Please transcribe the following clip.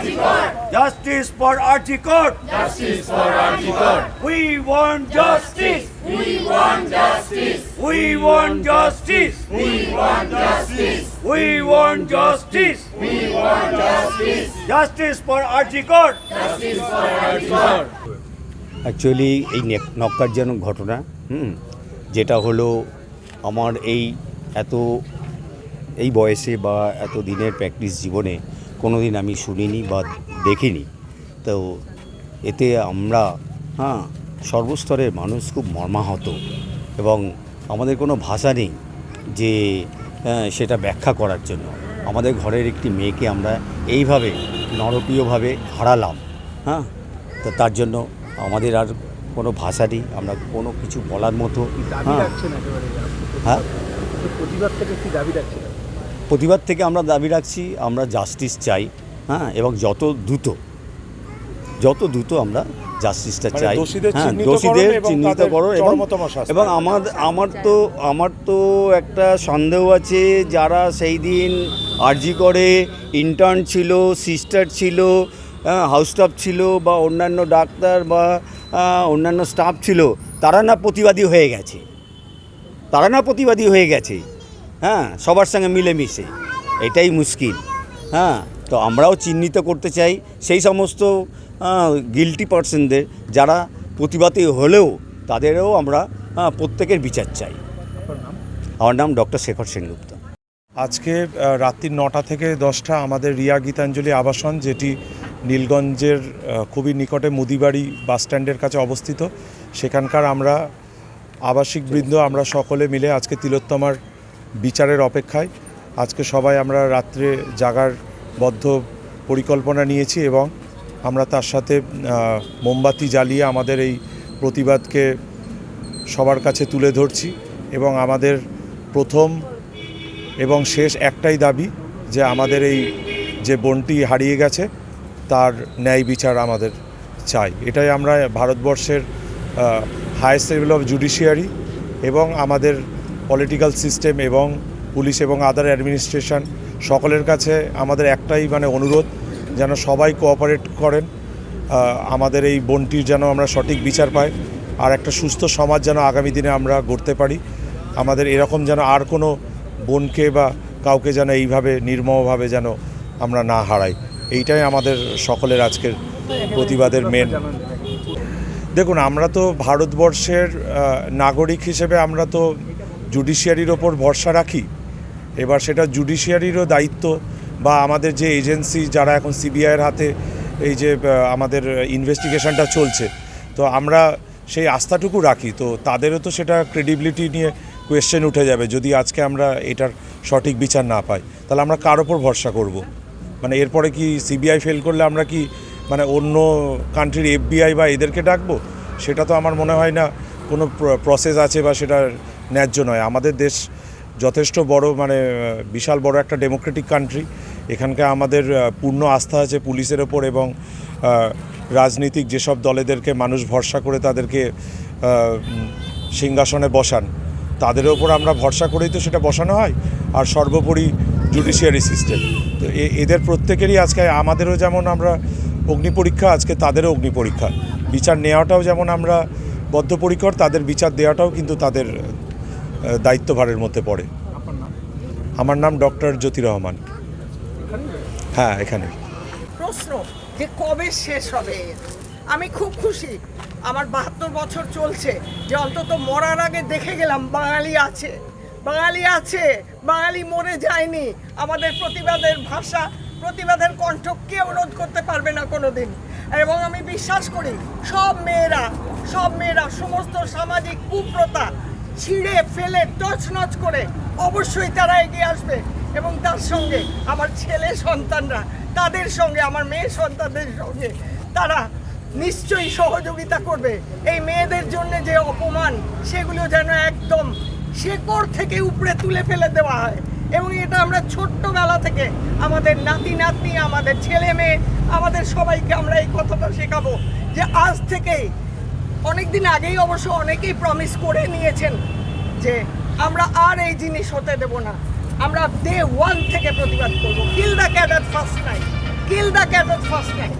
Justice for Archicot. Justice for Archicot. We want justice. We want justice. We want justice. We want justice. We want justice. We want justice. Justice for Archicot. Justice for Archicot. Actually এই নেক- নক্কারজনক ঘটনা হুম যেটা হলো আমার এই এত এই বয়সে বা এত দিনের প্র্যাকটিস জীবনে কোনো দিন আমি শুনিনি বা দেখিনি। তো এতে আমরা হ্যাঁ সর্বস্তরের মানুষ খুব মর্মাহত এবং আমাদের কোনো ভাষা নেই যে সেটা ব্যাখ্যা করার জন্য। আমাদের ঘরের একটি মেয়েকে আমরা এইভাবে নরকীয়ভাবে হারালাম হ্যাঁ? তো তার জন্য আমাদের আর কোনো ভাষা নেই আমরা কোনো কিছু বলার মতো হ্যাঁ? হ্যাঁ? প্রতিবাদ থেকে কি দাবি রাখছেন? প্রতিবাদ থেকে আমরা দাবি রাখছি আমরা জাস্টিস চাই হ্যাঁ এবং যত দ্রুত যত দ্রুত আমরা জাস্টিসটা মানে চাই দোষীদের হ্যাঁ দোষীদের চিহ্নিত করো এবং এবং আমার আমার তো আমার তো একটা সন্দেহ আছে যারা সেই দিন আরজি করে ইন্টার্ন ছিল সিস্টার ছিল হাউস স্টাফ ছিল বা অন্যান্য ডাক্তার বা অন্যান্য স্টাফ ছিল তারা না প্রতিবাদী হয়ে গেছে। তারা না প্রতিবাদী হয়ে গেছে। হ্যাঁ সবার সঙ্গে মিলেমিশে। এটাই মুশকিল। হ্যাঁ তো আমরাও চিহ্নিত করতে চাই সেই সমস্ত গিলটি পার্সনদের যারা প্রতিবাদী হলেও তাদেরও আমরা প্রত্যেকের বিচার চাই। আমার নাম ডক্টর শেখর সেনগুপ্ত। আজকে রাত্রি নটা থেকে দশটা আমাদের রিয়া গীতাঞ্জলি আবাসন যেটি নীলগঞ্জের খুবই নিকটে মুদিবাড়ি বাসস্ট্যান্ডের কাছে অবস্থিত। সেখানকার আমরা আবাসিক বৃন্দ আমরা সকলে মিলে আজকে তিলোত্তমার বিচারের অপেক্ষায়। আজকে সবাই আমরা রাত্রে জাগার বদ্ধ পরিকল্পনা নিয়েছি এবং আমরা তার সাথে মোমবাতি জ্বালিয়ে আমাদের এই প্রতিবাদকে সবার কাছে তুলে ধরছি এবং আমাদের প্রথম এবং শেষ একটাই দাবি যে আমাদের এই যে বনটি হারিয়ে গেছে, তার ন্যায় বিচার আমাদের চাই। এটাই আমরা ভারতবর্ষের হায়েস্ট লেভেল অফ জুডিশিয়ারি এবং আমাদের পলিটিক্যাল সিস্টেম এবং পুলিশ এবং আদার অ্যাডমিনিস্ট্রেশন সকলের কাছে আমাদের একটাই মানে অনুরোধ, যেন সবাই কোঅপারেট করেন আমাদের এই বনটির যেন আমরা সঠিক বিচার পাই, আর একটা সুস্থ সমাজ যেন আগামী দিনে আমরা গড়তে পারি। আমাদের এরকম যেন আর কোনো বোনকে বা কাউকে যেন এইভাবে নির্মমভাবে যেন আমরা না হারাই। এইটাই আমাদের সকলের আজকের প্রতিবাদের মেন দেখুন, আমরা তো ভারতবর্ষের নাগরিক হিসেবে আমরা তো জুডিশিয়ারির ওপর ভরসা রাখি। এবার সেটা জুডিশিয়ারিরও দায়িত্ব বা আমাদের যে এজেন্সি যারা এখন সিবিআইয়ের হাতে এই যে আমাদের ইনভেস্টিগেশনটা চলছে, তো আমরা সেই আস্থাটুকু রাখি। তো তাদেরও তো সেটা ক্রেডিবিলিটি নিয়ে কোয়েশ্চেন উঠে যাবে, যদি আজকে আমরা এটার সঠিক বিচার না পাই, তাহলে আমরা কার ওপর ভরসা করব? মানে এরপরে কি সিবিআই ফেল করলে আমরা কি মানে অন্য কান্ট্রির এফবিআই বা এদেরকে ডাকবো? সেটা তো আমার মনে হয় না কোনো প্রসেস আছে বা সেটা ন্যায্য নয়। আমাদের দেশ যথেষ্ট বড় মানে বিশাল বড় একটা ডেমোক্রেটিক কান্ট্রি। এখানকার আমাদের পূর্ণ আস্থা আছে পুলিশের ওপর এবং রাজনীতিক যেসব দলেদেরকে মানুষ ভরসা করে তাদেরকে সিংহাসনে বসান, তাদের ওপর আমরা ভরসা করেই তো সেটা বসানো হয়। আর সর্বোপরি জুডিশিয়ারি সিস্টেম। তো এদের প্রত্যেকেরই আজকে, আমাদেরও যেমন আমরা অগ্নি পরীক্ষা, আজকে তাদেরও অগ্নি পরীক্ষা। বিচার নেওয়াটাও যেমন আমরা বদ্ধপরিকর, তাদের বিচার দেওয়াটাও কিন্তু তাদের দায়িত্বভারের মধ্যে পড়ে। আমার নাম ডক্টর জ্যোতি রহমান। হ্যাঁ এখানে। প্রশ্ন যে কবে শেষ হবে? আমি খুব খুশি। আমার বাহাত্তর বছর চলছে যে অন্তত মরার আগে দেখে গেলাম বাঙালি আছে। বাঙালি আছে বাঙালি মরে যায়নি। আমাদের প্রতিবাদের ভাষা প্রতিবাদের কণ্ঠ কেউ রোধ করতে পারবে না কোনো দিন এবং আমি বিশ্বাস করি সব মেয়েরা সব মেয়েরা সমস্ত সামাজিক কুপ্রতা ছিঁড়ে ফেলে টচনচ করে অবশ্যই তারা এগিয়ে আসবে। এবং তার সঙ্গে আমার ছেলে সন্তানরা, তাদের সঙ্গে, আমার মেয়ে সন্তানদের সঙ্গে, তারা নিশ্চয়ই সহযোগিতা করবে। এই মেয়েদের জন্য যে অপমান, সেগুলো যেন একদম শেকড় থেকে উপরে তুলে ফেলে দেওয়া হয়। এবং এটা আমরা ছোট্টবেলা থেকে আমাদের নাতি, নাতনি, আমাদের ছেলে মেয়ে, আমাদের সবাইকে আমরা এই কথাটা শেখাবো যে আজ থেকেই অনেকদিন আগেই অবশ্য অনেকেই প্রমিস করে নিয়েছেন যে আমরা আর এই জিনিস হতে দেব না। আমরা ডে ওয়ান থেকে প্রতিবাদ করব। Kill the cadre first night kill the cadre first time